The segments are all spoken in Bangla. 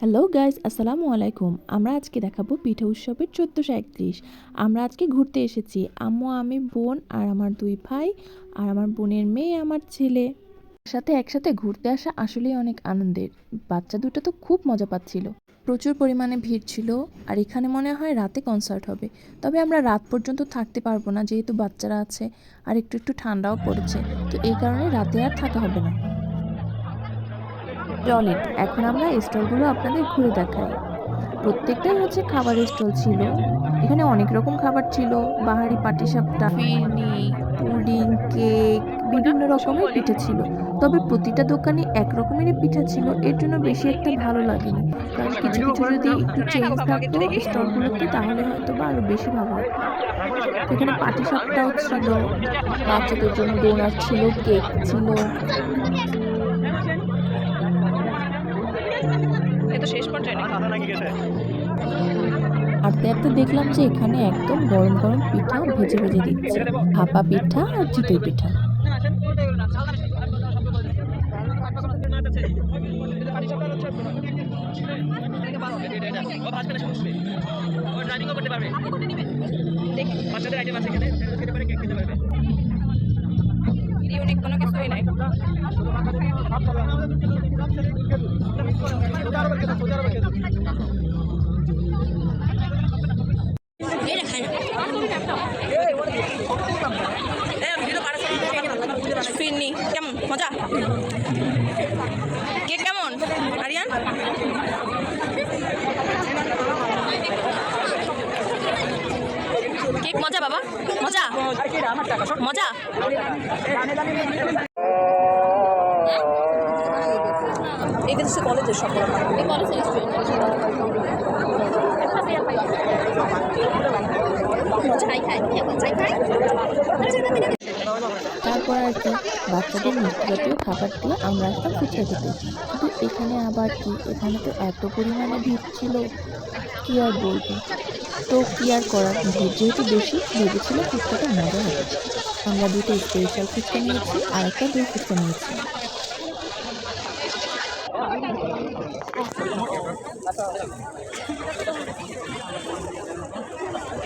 হ্যালো গাইজ আসসালামু আলাইকুম। আমরা আজকে দেখাবো পিঠা উৎসবের চোদ্দোশো একত্রিশ। আমরা আজকে ঘুরতে এসেছি। আম্মু, আমি, বোন আর আমার দুই ভাই আর আমার বোনের মেয়ে, আমার ছেলে। সাথে একসাথে ঘুরতে আসা আসলেই অনেক আনন্দের। বাচ্চা দুটো তো খুব মজা পাচ্ছিল। প্রচুর পরিমাণে ভিড় ছিল আর এখানে মনে হয় রাতে কনসার্ট হবে। তবে আমরা রাত পর্যন্ত থাকতে পারব না যেহেতু বাচ্চারা আছে আর একটু একটু ঠান্ডাও পড়েছে। তো এই কারণে রাতে আর থাকা হবে না। চলেন এখন আমরা স্টলগুলো আপনাদের ঘুরে দেখাই। প্রত্যেকটাই হচ্ছে খাবারের স্টল ছিল। এখানে অনেক রকম খাবার ছিল। বাহারি পাটিসাপটা, ফিরনি, পুডিং, কেক, বিভিন্ন রকমের পিঠা ছিল। তবে প্রতিটা দোকানে এক রকমেরই পিঠা ছিল। এর জন্য বেশি একটা ভালো লাগেনি। কারণ কিছু কিছু যদি একটু চেঞ্জ থাকতো স্টলগুলোতে, তাহলে হয়তো বা আরও বেশি ভালো লাগতো এখানে পাটিসাপটাও ছিল। বাচ্চাদের জন্য ডোনাট ছিল, কেক ছিল। এ তো শেষ পর্যায়ে নাকি? আটতে আটতে দেখলাম যে এখানে একদম গরম গরম পিঠা ভেজে ভেজে দিচ্ছে। ভাপা পিঠা আর চিতই পিঠা। ইউনিক কোনো কিছুই নাই। ফিরনি। কেমন? মজা? কেক কেমন? আরিয়ান? কেক মজা বাবা? মজা? মজা? এটা হচ্ছে কলেজের সফল তারপর আর কি বাচ্চাদের মিষ্টি জাতীয় খাবার দিয়ে আমরা আসতাম ফুচকা খেতে। কিন্তু এখানে আবার কি এখানে তো এত পরিমাণে ভিড় ছিল কি আর বলব? তো কি আর করার? ভিড় যেহেতু বেশি ভেবেছিল ফুচকাটা মজা হবে। আমরা দুটো স্পেশাল ফুচকা নিয়েছি আর একটা দই ফুচকা নিয়েছি।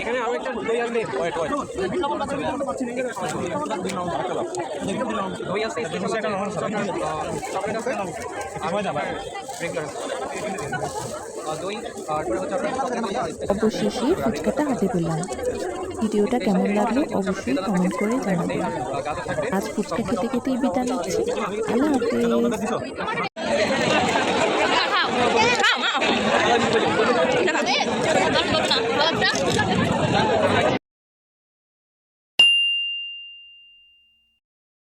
এখানে আরও একটা দই আসবে ওয়েট ওয়েট দই তারপরে হচ্ছে আপনার অবশেষে ফুচকাটা হাতে পেলাম। ভিডিওটা কেমন লাগল অবশ্যই কমেন্ট করে জানাবেন। আজ ফুচকা খেতে খেতেই বিদায় নিচ্ছি। আল্লাহ হাফেজ।